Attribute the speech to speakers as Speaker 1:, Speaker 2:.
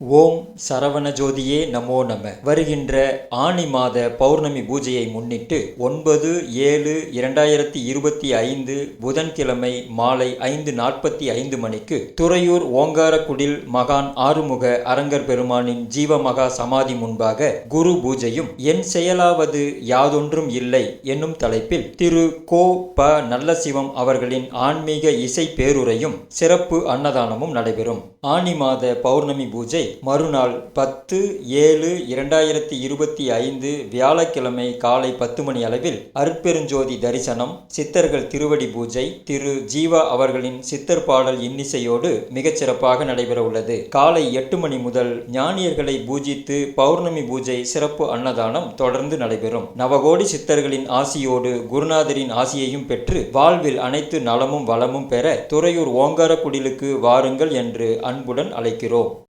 Speaker 1: ஓம் சரவண ஜோதியே நமோ நம. வருகின்ற ஆனி மாத பௌர்ணமி பூஜையை முன்னிட்டு ஒன்பது ஏழு இரண்டாயிரத்தி இருபத்தி ஐந்து புதன்கிழமை மாலை ஐந்து நாற்பத்தி ஐந்து மணிக்கு துறையூர் ஓங்காரக்குடில் மகான் ஆறுமுக அரங்கர் பெருமானின் ஜீவமகா சமாதி முன்பாக குரு பூஜையும் என் செயலாவது யாதொன்றும் இல்லை என்னும் தலைப்பில் திரு கோ ப நல்லசிவம் அவர்களின் ஆன்மீக இசை பேருரையும் சிறப்பு அன்னதானமும் நடைபெறும். ஆனி மாத பௌர்ணமி பூஜை மறுநாள் பத்து ஏழு இரண்டாயிரத்தி இருபத்தி ஐந்து வியாழக்கிழமை காலை பத்து மணி அளவில் அருட்பெருஞ்சோதி தரிசனம் சித்தர்கள் திருவடி பூஜை திரு ஜீவா அவர்களின் சித்தர் பாடல் இன்னிசையோடு மிகச்சிறப்பாக நடைபெற உள்ளது. காலை எட்டு மணி முதல் ஞானியர்களை பூஜித்து பௌர்ணமி பூஜை சிறப்பு அன்னதானம் தொடர்ந்து நடைபெறும். நவகோடி சித்தர்களின் ஆசியோடு குருநாதரின் ஆசியையும் பெற்று வாழ்வில் அனைத்து நலமும் வளமும் பெற துறையூர் ஓங்காரக்குடிலுக்கு வாருங்கள் என்று அன்புடன் அழைக்கிறோம்.